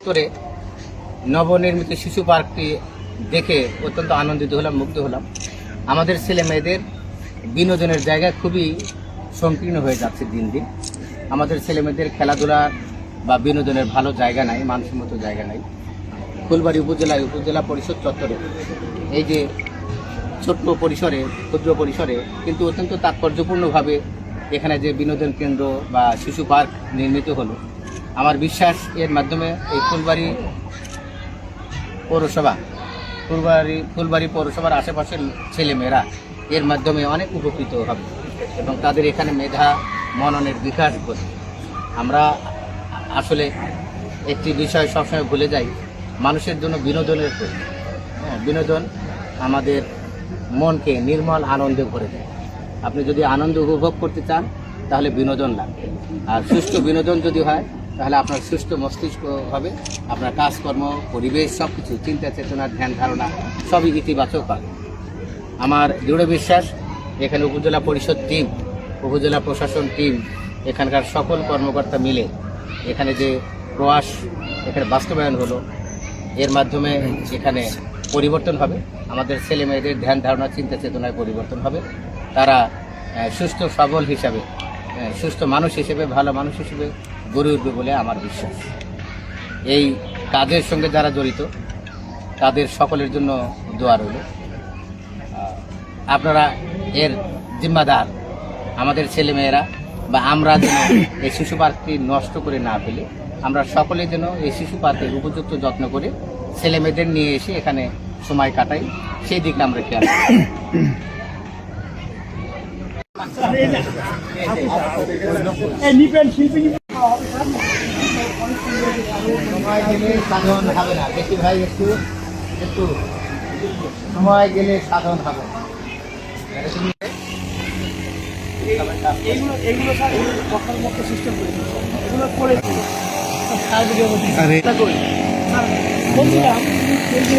করে নবনির্মিত শিশু পার্কটি দেখে অত্যন্ত আনন্দিত হলাম, মুগ্ধ হলাম। আমাদের ছেলে মেয়েদের বিনোদনের জায়গা খুবই সংকীর্ণ হয়ে যাচ্ছে দিন দিন। আমাদের ছেলে মেয়েদের খেলাধুলা বা বিনোদনের ভালো জায়গা নাই, মানসম্মত জায়গা নাই। ফুলবাড়ি উপজেলায় উপজেলা পরিষদ চত্বরে এই যে ছোট্ট পরিসরে, ক্ষুদ্র পরিসরে কিন্তু অত্যন্ত তাৎপর্যপূর্ণভাবে এখানে যে বিনোদন কেন্দ্র বা শিশু পার্ক নির্মিত হলো আমার বিশ্বাস এর মাধ্যমে এই ফুলবাড়ি পৌরসভা ফুলবাড়ি ফুলবাড়ি পৌরসভার আশেপাশের ছেলেমেয়েরা এর মাধ্যমে অনেক উপকৃত হবে এবং তাদের এখানে মেধা মননের বিকাশ ঘটবে আমরা আসলে একটি বিষয় সবসময় ভুলে যাই মানুষের জন্য বিনোদনের প্রয়োজন। হ্যাঁ, বিনোদন আমাদের মনকে নির্মল আনন্দে ভরে দেয়। আপনি যদি আনন্দ উপভোগ করতে চান তাহলে বিনোদন লাগবে। আর সুষ্ঠু বিনোদন যদি হয় তাহলে আপনার সুস্থ মস্তিষ্ক হবে, আপনার কাজকর্ম, পরিবেশ সব কিছু চিন্তা চেতনা, ধ্যান, ধারণা, সবই ইতিবাচক হবে। আমার দৃঢ় বিশ্বাস, এখানে উপজেলা পরিষদ টিম উপজেলা প্রশাসন টিম এখানকার সকল কর্মকর্তা মিলে এখানে যে প্রয়াস, এখানে বাস্তবায়ন হলো, এর মাধ্যমে এখানে পরিবর্তন হবে। আমাদের ছেলে মেয়েদের ধ্যান, ধারণা, চিন্তা চেতনায় পরিবর্তন হবে। তারা সুস্থ, সবল হিসাবে সুস্থ মানুষ হিসেবে, ভালো মানুষ হিসেবে গড়ে উঠবে বলে আমার বিশ্বাস। এই কাজের সঙ্গে যারা জড়িত, তাদের সকলের জন্য দোয়া রইল। আপনারা এর জিম্মাদার, আমাদের ছেলেমেয়েরা, বা আমরা যেন এই শিশু পার্কটি নষ্ট করে না ফেলি, আমরা সকলে যেন এই শিশু পার্কের উপযুক্ত যত্ন করে ছেলে মেয়েদের নিয়ে এসে এখানে সময় কাটাই, সেই দিকটা আমরা খেয়াল রাখি। সময় গেলে সাধন হবে না। দেখি ভাই একটু একটু সময় গেলে সাধন হবে। স্যার সিস্টেম এগুলো স্যার ভিডিও করি। বলছিলাম একটু।